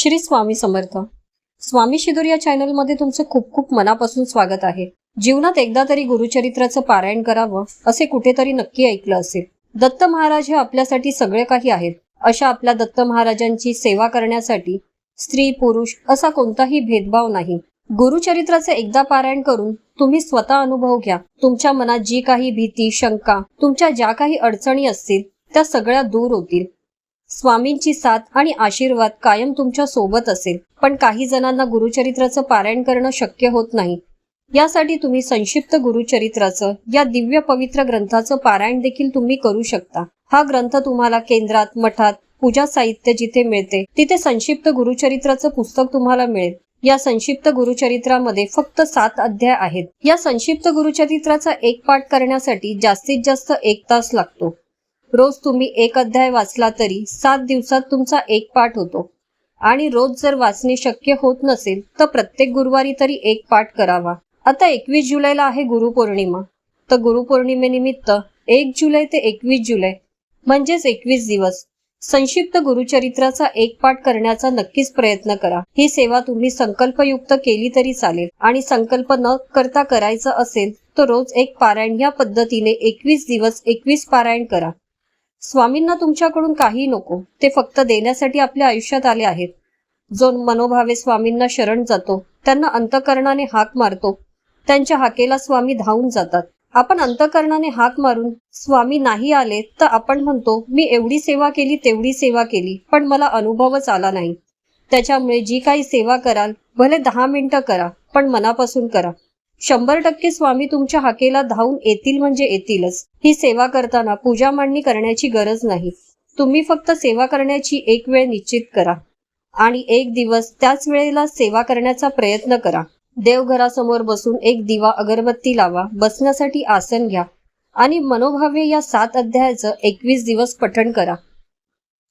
श्री स्वामी समर्थ. स्वामी शिदूर या चॅनलमध्ये तुमचं खूप खूप मनापासून स्वागत आहे. जीवनात एकदा तरी गुरुचरित्राचं पारायण करावं असे कुठेतरी नक्की ऐकलं असेल. दत्त महाराज हे आपल्यासाठी सगळे काही आहेत. अशा आपल्या दत्त महाराजांची सेवा करण्यासाठी स्त्री पुरुष असा कोणताही भेदभाव नाही. गुरुचरित्राचे एकदा पारायण करून तुम्ही स्वतः अनुभव घ्या. तुमच्या मनात जी काही भीती शंका तुमच्या ज्या काही अडचणी असतील त्या सगळ्या दूर होतील. स्वामींची साथ आणि आशीर्वाद कायम तुमच्यासोबत असेल. पण काही जणांना गुरुचरित्राचं पारायण करणं शक्य होत नाही. यासाठी तुम्ही संक्षिप्त गुरुचरित्राचं या दिव्य पवित्र ग्रंथाचं पारायण देखील तुम्ही करू शकता. हा ग्रंथ तुम्हाला केंद्रात मठात पूजा साहित्य जिथे मिळते तिथे संक्षिप्त गुरुचरित्राचं पुस्तक तुम्हाला मिळेल. या संक्षिप्त गुरुचरित्रामध्ये फक्त सात अध्याय आहेत. या संक्षिप्त गुरुचरित्राचा एक पाठ करण्यासाठी जास्तीत जास्त एक तास लागतो. रोज तुम्ही एक अध्याय वाचला तरी सात दिवसात तुमचा एक पाठ होतो. आणि रोज जर वाचणे शक्य होत नसेल तर प्रत्येक गुरुवारी तरी एक पाठ करावा. आता एकवीस जुलैला आहे गुरुपौर्णिमा. तर गुरुपौर्णिमेनिमित्त एक जुलै ते एकवीस जुलै म्हणजेच एकवीस दिवस संक्षिप्त गुरुचरित्राचा एक पाठ करण्याचा नक्कीच प्रयत्न करा. ही सेवा तुम्ही संकल्पयुक्त केली तरी चालेल. आणि संकल्प न करता करायचं असेल तर रोज एक पारायण या पद्धतीने एकवीस दिवस एकवीस पारायण करा. स्वामींना तुमच्याकडून काही नको. ते फक्त देण्यासाठी आपल्या आयुष्यात आले आहेत. जो मनोभावे स्वामींना शरण जातो त्यांना अंतकरणाने हाक मारतो. त्यांच्या हाकेला स्वामी धावून जातात. आपण अंतकरणाने हाक मारून स्वामी नाही आले तर आपण म्हणतो मी एवढी सेवा केली तेवढी सेवा केली पण मला अनुभवच आला नाही. त्याच्यामुळे जी काही सेवा कराल भले दहा मिनिटं करा पण मनापासून करा. शंभर टक्के स्वामी तुमच्या हाकेला धावून येतील म्हणजे येतीलच. ही सेवा करताना पूजा मांडणी करण्याची गरज नाही. तुम्ही फक्त सेवा करण्याची एक वेळ निश्चित करा. आणि एक दिवस त्याच वेळेला सेवा करण्याचा प्रयत्न करा. देवघरासमोर बसून एक दिवा अगरबत्ती लावा बसण्यासाठी आसन घ्या. आणि मनोभावे या सात अध्यायाचं एकवीस दिवस पठण करा.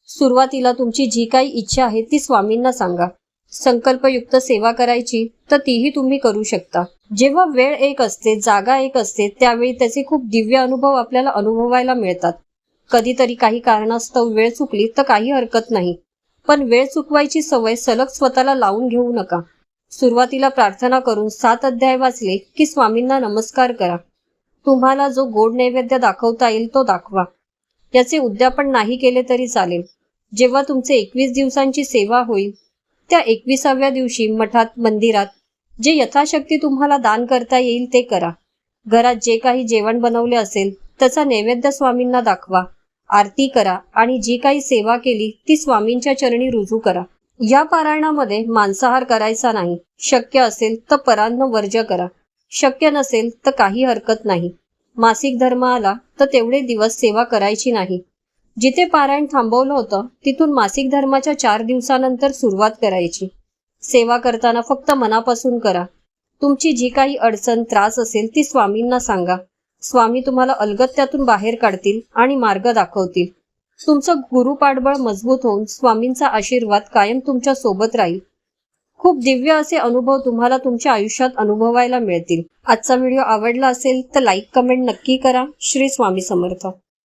सुरुवातीला तुमची जी काही इच्छा आहे ती स्वामींना सांगा. संकल्पयुक्त सेवा करायची तर तीही तुम्ही करू शकता. जेव्हा वेळ एक असते जागा एक असते त्यावेळी त्याचे खूप दिव्य अनुभव आपल्याला अनुभवायला मिळतात. कधीतरी काही कारणास्तव वेळ चुकली तर काही हरकत नाही. पण वेळ चुकवायची सवय सलग स्वतःला लावून घेऊ नका. सुरुवातीला प्रार्थना करून सात अध्याय वाचले की स्वामींना नमस्कार करा. तुम्हाला जो गोड नैवेद्य दाखवता येईल तो दाखवा. याचे उद्यापन नाही केले तरी चालेल. जेव्हा तुमचे एकवीस दिवसांची सेवा होईल त्या एकविसाव्या दिवशी मठात मंदिरात जे यथाशक्ती तुम्हाला दान करता येईल ते करा. घरात जे काही जेवण बनवले असेल त्याचा नैवेद्य स्वामींना दाखवा. आरती करा आणि जी काही सेवा केली ती स्वामींच्या चरणी रुजू करा. या पारायणामध्ये मांसाहार करायचा नाही. शक्य असेल तर परान्न वर्ज करा. शक्य नसेल तर काही हरकत नाही. मासिक धर्म आला तर तेवढे दिवस सेवा करायची नाही. जिथे पारायण थांबवलं होतं तिथून मासिक धर्माच्या चार दिवसानंतर सुरुवात करायची. सेवा करताना फक्त मनापासून करा. तुमची जी काही अडचण त्रास असेल ती स्वामींना सांगा. स्वामी तुम्हाला अलगत्यातून बाहेर काढतील आणि मार्ग दाखवतील. तुमचं गुरु पाठबळ मजबूत होऊन स्वामींचा आशीर्वाद कायम तुमच्यासोबत राहील. खूप दिव्य असे अनुभव तुम्हाला तुमच्या आयुष्यात अनुभवायला मिळतील. आजचा व्हिडिओ आवडला असेल तर लाईक कमेंट नक्की करा. श्री स्वामी समर्थ.